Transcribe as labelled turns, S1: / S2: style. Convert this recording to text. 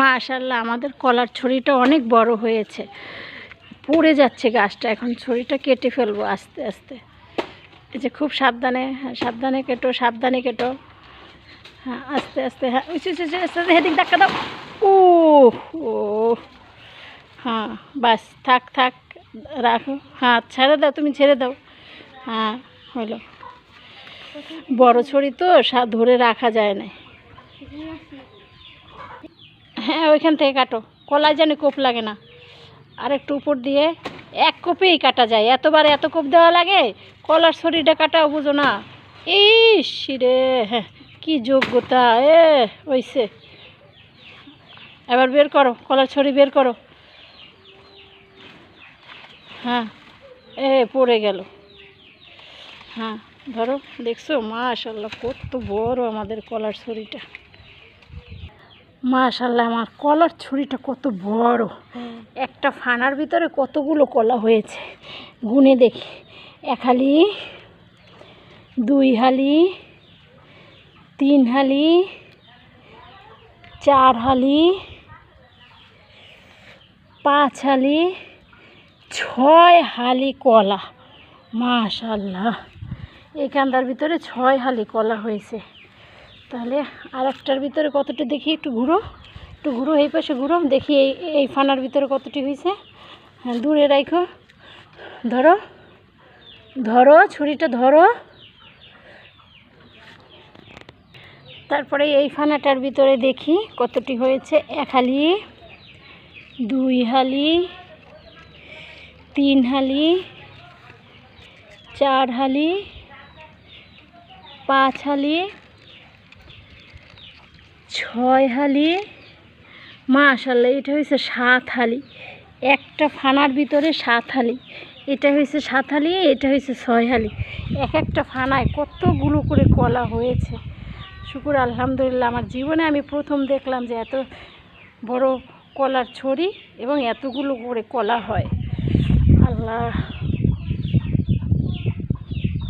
S1: মাশাল্লাহ আমাদের কলার ছড়িটা অনেক বড় হয়েছে। পড়ে যাচ্ছে গাছটা, এখন ছড়িটা কেটে ফেলব আস্তে আস্তে। এই যে খুব সাবধানে হ্যাঁ সাবধানে কেটো সাবধানে কেটো। হ্যাঁ আস্তে আস্তে হ্যাঁ উঁচু উঁচু আস্তে হেদিক ধাক্কা দাও। ও ও হ্যাঁ বাস, থাক থাক, রাখো। হ্যাঁ ছেড়ে দাও, তুমি ছেড়ে দাও। হ্যাঁ হলো বড় ছড়ি তো ধরে রাখা যায় না হ্যাঁ ওইখান থেকে কাটো। কলায় যেন কোপ লাগে না। আর একটু উপর দিয়ে এক কোপেই কাটা যায়। এতবার এত কোপ দেওয়া লাগে, কলার শরীরটা কাটাও বুঝো না। ইস রে হ্যাঁ কি যোগ্যতা, এ ওইসে এবার বের করো, কলার ছড়ি বের করো। হ্যাঁ এ, পড়ে গেল। হ্যাঁ ধরো, দেখছ? মাশাল্লাহ কত বড় আমাদের কলার ছড়িটা। মাশাল্লাহ আমার কলার ছুরিটা কত বড়। একটা ফানার ভিতরে কতগুলো কলা হয়েছে? গুনে দেখি। এক হালি দুই হালি তিন হালি চার হালি পাঁচ হালি ছয় হালি কলা। মাশাল্লাহ এখানটার ভিতরে ছয় হালি কলা হয়েছে। তাহলে আর একটার ভিতরে কতটা দেখি? একটু ঘুরো। একটু ঘুরো, এই পাশে ঘুরো। দেখি এই এই ফানার ভিতরে কতটি হয়েছে। হ্যাঁ দূরে রাখো ধরো। ধরো, ছুরিটা ধরো। তারপরে এই ফানাটার ভিতরে দেখি কতটি হয়েছে। এক হালি, দুই হালি, তিন হালি, চার হালি, পাঁচ হালি ছয় হালি। মাশাল্লাহ, এটা হয়েছে সাত হালি। একটা ফানার ভিতরে সাত হালি। এটা হয়েছে সাত হালি, এটা হয়েছে ছয় হালি। এক একটা ফানায় কতগুলো করে কলা হয়েছে। শুকুর, আলহামদুলিল্লাহ, আমার জীবনে আমি প্রথম দেখলাম যে এত বড় কলার ছড়ি এবং এতগুলো করে কলা হয়। আল্লাহ।